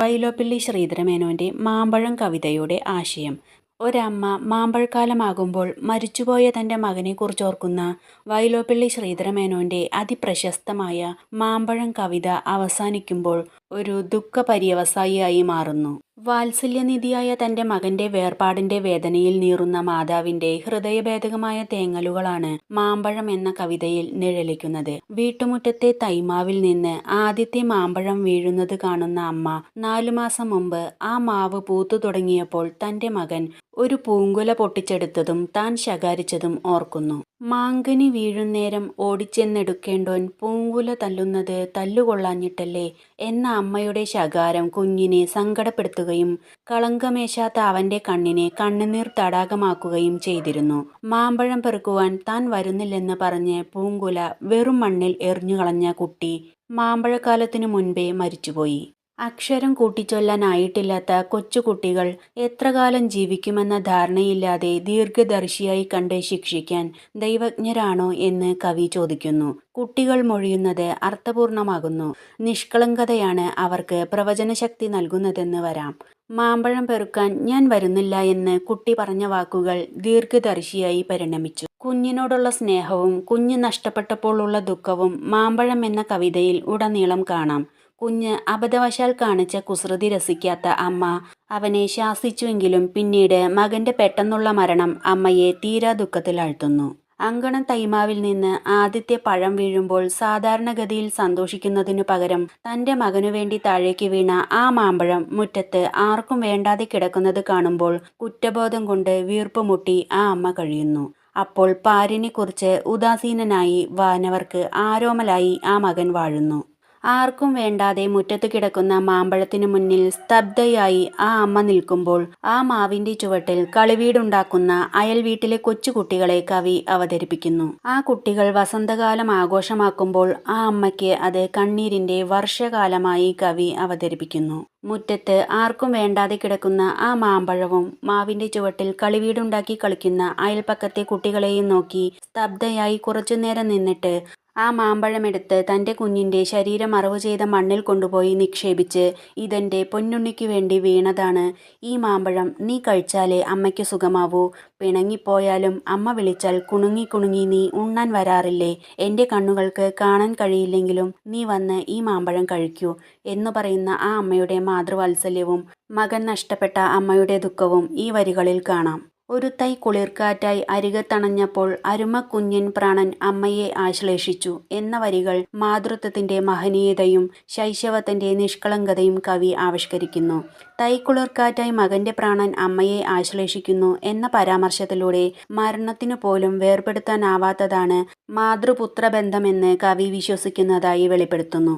വൈലോപ്പിള്ളി ശ്രീധരമേനോന്റെ മാമ്പഴം കവിതയുടെ ആശയം. ഒരമ്മ മാമ്പഴക്കാലമാകുമ്പോൾ മരിച്ചുപോയ തന്റെ മകനെക്കുറിച്ചോർക്കുന്ന വൈലോപ്പിള്ളി ശ്രീധരമേനോന്റെ അതിപ്രശസ്തമായ മാമ്പഴം കവിത അവസാനിക്കുമ്പോൾ ഒരു ദുഃഖ പര്യവസായിയായി മാറുന്നു. വാത്സല്യനിധിയായ തന്റെ മകന്റെ വേർപാടിന്റെ വേദനയിൽ നീറുന്ന മാതാവിന്റെ ഹൃദയഭേദകമായ തേങ്ങലുകളാണ് മാമ്പഴം എന്ന കവിതയിൽ നിഴലിക്കുന്നത്. വീട്ടുമുറ്റത്തെ തൈമാവിൽ നിന്ന് ആദ്യത്തെ മാമ്പഴം വീഴുന്നത് കാണുന്ന അമ്മ നാലു മാസം മുമ്പ് ആ മാവ് പൂത്തു തുടങ്ങിയപ്പോൾ തന്റെ മകൻ ഒരു പൂങ്കുല പൊട്ടിച്ചെടുത്തതും താൻ ശകാരിച്ചതും ഓർക്കുന്നു. മാങ്കനി വീഴുന്നേരം ഓടിച്ചെന്നെടുക്കേണ്ടോൻ പൂങ്കുല തല്ലുന്നത് തല്ലുകൊള്ളാഞ്ഞിട്ടല്ലേ എന്ന അമ്മയുടെ ശകാരം കുഞ്ഞിനെ സങ്കടപ്പെടുത്തുകയും കളങ്കമേശാത്ത അവന്റെ കണ്ണിനെ കണ്ണുനീർ തടാകമാക്കുകയും ചെയ്തിരുന്നു. മാമ്പഴം പെറുക്കുവാൻ താൻ വരുന്നില്ലെന്ന് പറഞ്ഞ് പൂങ്കുല വെറും മണ്ണിൽ എറിഞ്ഞുകളഞ്ഞ കുട്ടി മാമ്പഴക്കാലത്തിനു മുൻപേ മരിച്ചുപോയി. അക്ഷരം കൂട്ടിച്ചൊല്ലാനായിട്ടില്ലാത്ത കൊച്ചുകുട്ടികൾ എത്രകാലം ജീവിക്കുമെന്ന ധാരണയില്ലാതെ ദീർഘദർശിയായി കണ്ട് ശിക്ഷിക്കാൻ ദൈവജ്ഞരാണോ എന്ന് കവി ചോദിക്കുന്നു. കുട്ടികൾ മൊഴിയുന്നത് അർത്ഥപൂർണമാകുന്നു. നിഷ്കളങ്കതയാണ് അവർക്ക് പ്രവചനശക്തി നൽകുന്നതെന്ന് വരാം. മാമ്പഴം പെറുക്കാൻ ഞാൻ വരുന്നില്ല എന്ന് കുട്ടി പറഞ്ഞ വാക്കുകൾ ദീർഘദർശിയായി പരിണമിച്ചു. കുഞ്ഞിനോടുള്ള സ്നേഹവും കുഞ്ഞ് നഷ്ടപ്പെട്ടപ്പോൾ ഉള്ള ദുഃഖവും മാമ്പഴം എന്ന കവിതയിൽ ഉടനീളം കാണാം. കുഞ്ഞ് അബദ്ധവശാൽ കാണിച്ച കുസൃതി രസിക്കാത്ത അമ്മ അവനെ ശാസിച്ചുവെങ്കിലും പിന്നീട് മകന്റെ പെട്ടെന്നുള്ള മരണം അമ്മയെ തീരാ ദുഃഖത്തിലാഴ്ത്തുന്നു. അങ്കണം തൈമാവിൽ നിന്ന് ആദ്യത്തെ പഴം വീഴുമ്പോൾ സാധാരണഗതിയിൽ സന്തോഷിക്കുന്നതിനു പകരം തന്റെ മകനുവേണ്ടി താഴേക്ക് വീണ ആ മാമ്പഴം മുറ്റത്ത് ആർക്കും വേണ്ടാതെ കിടക്കുന്നത് കാണുമ്പോൾ കുറ്റബോധം കൊണ്ട് വീർപ്പുമുട്ടി ആ അമ്മ കഴിയുന്നു. അപ്പോൾ പാരിനെക്കുറിച്ച് ഉദാസീനനായി വാനവർക്ക് ആരോമലായി ആ മകൻ വാഴുന്നു. ആർക്കും വേണ്ടാതെ മുറ്റത്ത് കിടക്കുന്ന മാമ്പഴത്തിനു മുന്നിൽ സ്തബ്ധയായി ആ അമ്മ നിൽക്കുമ്പോൾ ആ മാവിന്റെ ചുവട്ടിൽ കളിവീടുണ്ടാക്കുന്ന അയൽ വീട്ടിലെ കൊച്ചുകുട്ടികളെ കവി അവതരിപ്പിക്കുന്നു. ആ കുട്ടികൾ വസന്തകാലം ആഘോഷമാക്കുമ്പോൾ ആ അമ്മയ്ക്ക് അത് കണ്ണീരിന്റെ വർഷകാലമായി കവി അവതരിപ്പിക്കുന്നു. മുറ്റത്ത് ആർക്കും വേണ്ടാതെ കിടക്കുന്ന ആ മാമ്പഴവും മാവിന്റെ ചുവട്ടിൽ കളിവീടുണ്ടാക്കി കളിക്കുന്ന അയൽപ്പക്കത്തെ കുട്ടികളെയും നോക്കി സ്തബ്ധയായി കുറച്ചുനേരം നിന്നിട്ട് ആ മാമ്പഴമെടുത്ത് തന്റെ കുഞ്ഞിന്റെ ശരീരം അറിവ് ചെയ്ത മണ്ണിൽ കൊണ്ടുപോയി നിക്ഷേപിച്ച് ഇതെന്റെ പൊന്നുണ്ണിക്ക് വേണ്ടി വീണതാണ് ഈ മാമ്പഴം നീ കഴിച്ചാലേ അമ്മയ്ക്ക് സുഖമാവൂ. പിണങ്ങിപ്പോയാലും അമ്മ വിളിച്ചാൽ കുണുങ്ങി കുണുങ്ങി നീ ഉണ്ണാൻ വരാറില്ലേ എന്റെ കണ്ണുകൾക്ക് കാണാൻ കഴിയില്ലെങ്കിലും നീ വന്ന് ഈ മാമ്പഴം കഴിക്കൂ എന്ന് പറയുന്ന ആ അമ്മയുടെ മാതൃവാത്സല്യവും മകൻ നഷ്ടപ്പെട്ട അമ്മയുടെ ദുഃഖവും ഈ വരികളിൽ കാണാം. ഒരു തൈ കുളിർക്കാറ്റായി അരികത്തണഞ്ഞപ്പോൾ അരുമക്കുഞ്ഞൻ പ്രാണൻ അമ്മയെ ആശ്ലേഷിച്ചു എന്ന വരികൾ മാതൃത്വത്തിന്റെ മഹനീയതയും ശൈശവത്തിന്റെ നിഷ്കളങ്കതയും കവി ആവിഷ്കരിക്കുന്നു. തൈ കുളിർക്കാറ്റായി മകന്റെ പ്രാണൻ അമ്മയെ ആശ്ലേഷിക്കുന്നു എന്ന പരാമർശത്തിലൂടെ മരണത്തിനു പോലും വേർപെടുത്താനാവാത്തതാണ് മാതൃപുത്രബന്ധമെന്ന് കവി വിശ്വസിക്കുന്നതായി വെളിപ്പെടുത്തുന്നു.